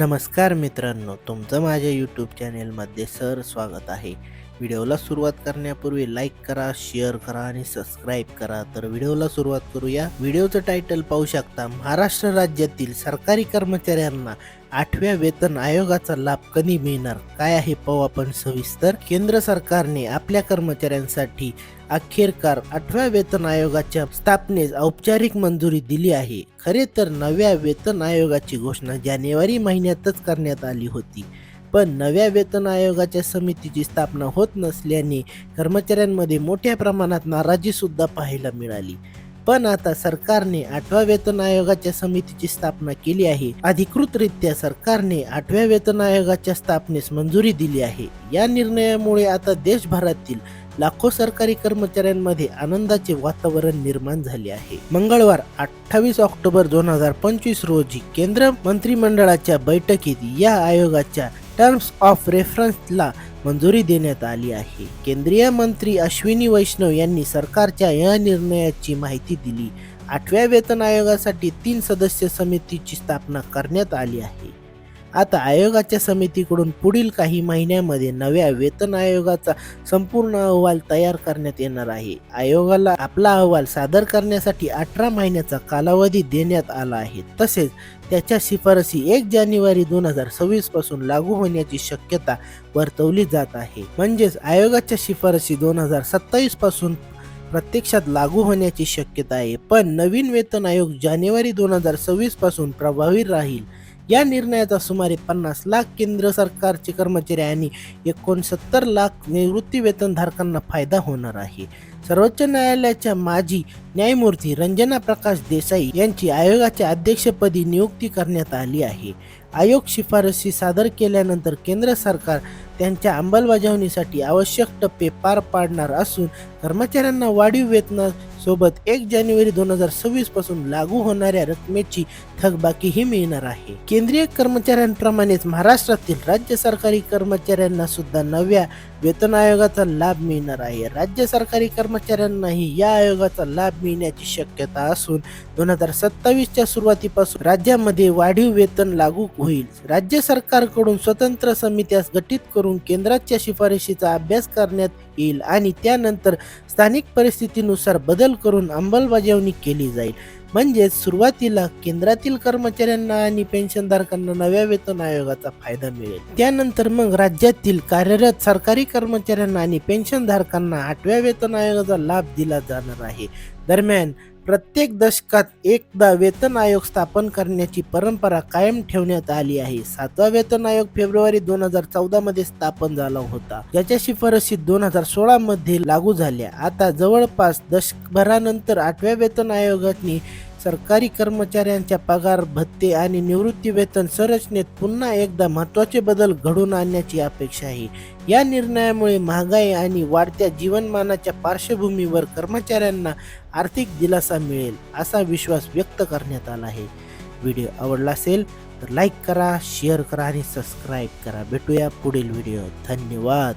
नमस्कार मित्रांनो तुमचं माझ्या यूट्यूब चॅनेलमध्ये सर स्वागत आहे. व्हिडिओला सुरुवात करण्यापूर्वी लाईक करा शेअर करा आणि सबस्क्राईब करा. तर व्हिडिओला सुरुवात करूया. व्हिडिओचं टायटल पाहू शकता महाराष्ट्र राज्यातील सरकारी कर्मचाऱ्यांना आठव्या वेतन आयोगाचा लाभ कधी मिळणार? काय आहे पाहू आपण सविस्तर? केंद्र सरकारने आपल्या कर्मचाऱ्यांसाठी अखेरकार आठव्या वेतन आयोगाच्या स्थापनेस औपचारिक मंजुरी दिली आहे. खरे तर नव्या वेतन आयोगाची घोषणा जानेवारी महिन्यातच करण्यात आली होती. पण नव्या वेतन आयोगाच्या समितीची स्थापना होत नसल्याने कर्मचाऱ्यांमध्ये मोठ्या प्रमाणात नाराजी सुद्धा पाहायला मिळाली. पण आता सरकारने आठव्या वेतन आयोगाच्या समितीची स्थापना केली आहे. अधिकृतरित्या सरकारने आठव्या वेतन आयोगाच्या स्थापनेस मंजुरी दिली आहे. या निर्णयामुळे आता देशभरातील लाखो सरकारी कर्मचाऱ्यांमध्ये आनंदाचे वातावरण निर्माण झाले आहे. मंगळवार अठ्ठावीस ऑक्टोबर दोन हजार पंचवीस रोजी केंद्र मंत्रिमंडळाच्या बैठकीत या आयोगाच्या टर्म्स ऑफ रेफरन्सला मंजुरी देण्यात आली आहे. केंद्रीय मंत्री अश्विनी वैष्णव यांनी सरकारच्या या निर्णयाची माहिती दिली. आठव्या वेतन आयोगासाठी तीन सदस्य समितीची स्थापना करण्यात आली आहे. आता आयोगाच्या समितीकडून पुढील काही महिन्यामध्ये नव्या वेतन आयोगाचा संपूर्ण अहवाल तयार करण्यात येणार आहे. आयोगाला आपला अहवाल सादर करण्यासाठी अठरा महिन्याचा कालावधी देण्यात आला आहे. तसेच त्याच्या शिफारसी एक जानेवारी दोन हजार सव्वीसपासून लागू होण्याची शक्यता वर्तवली जात आहे. म्हणजेच आयोगाच्या शिफारसी दोन हजार सत्तावीसपासून प्रत्यक्षात लागू होण्याची शक्यता आहे. पण नवीन वेतन आयोग जानेवारी दोन हजार सव्वीसपासून प्रभावी राहील. या निर्णयाचा सुमारे पन्नास लाख केंद्र सरकारचे कर्मचारी आणि एकोणसत्तर लाख निवृत्ती वेतनधारकांना फायदा होणार आहे. सर्वोच्च न्यायालयाच्या माजी न्यायमूर्ती रंजना प्रकाश देसाई यांची आयोगाच्या अध्यक्षपदी नियुक्ती करण्यात आली आहे. आयोग शिफारसी सादर केल्यानंतर केंद्र सरकार त्यांच्या अंमलबजावणीसाठी आवश्यक टप्पे पार पाडणार असून कर्मचाऱ्यांना वाढीव सोबत एक जानेवारी दोन हजार सव्वीसपासून लागू होणाऱ्या रकमेची थकबाकीही मिळणार आहे. केंद्रीय कर्मचाऱ्यांप्रमाणेच महाराष्ट्रातील राज्य सरकारी कर्मचाऱ्यांना सुद्धा नव्या वेतन आयोगाचा लाभ मिळणार आहे. राज्य सरकारी कर्मचाऱ्यांनाही या आयोगाचा लाभ मिळण्याची शक्यता असून दोन हजार सत्तावीसच्या सुरुवातीपासून राज्यामध्ये वाढीव वेतन लागू होईल. राज्य सरकारकडून स्वतंत्र समित्यास गठीत करून केंद्राच्या शिफारशीचा अभ्यास करण्यात येईल आणि त्यानंतर स्थानिक परिस्थितीनुसार बदल करून अंमलबजावणी केली जाईल. म्हणजेच सुरुवातीला केंद्रातील कर्मचाऱ्यांना आणि पेन्शनधारकांना नव्या वेतन आयोगाचा फायदा मिळेल. त्यानंतर मग राज्यातील कार्यरत सरकारी कर्मचाऱ्यांना आणि पेन्शनधारकांना आठव्या वेतन आयोगाचा लाभ दिला जाणार आहे. दरम्यान प्रत्येक दशकात एकदा वेतन आयोग स्थापन करण्याची परंपरा कायम ठेवण्यात आली आहे. सातवा वेतन आयोग फेब्रुवारी दोन हजार चौदा मध्ये स्थापन झाला होता. ज्याच्या शिफारसी दोन हजार सोळा मध्ये लागू झाल्या. आता जवळपास दशकभरानंतर आठव्या वेतन आयोगाने सरकारी कर्मचाऱ्यांच्या पगार भत्ते आणि निवृत्ती वेतन संरचनेत पुन्हा एकदा महत्त्वाचे बदल घडून आणण्याची अपेक्षा आहे. या निर्णयामुळे महागाई आणि वाढत्या जीवनमानाच्या पार्श्वभूमीवर कर्मचाऱ्यांना आर्थिक दिलासा मिळेल असा विश्वास व्यक्त करण्यात आला आहे. व्हिडिओ आवडला असेल तर लाईक करा शेअर करा आणि सबस्क्राईब करा. भेटूया पुढील व्हिडिओ धन्यवाद.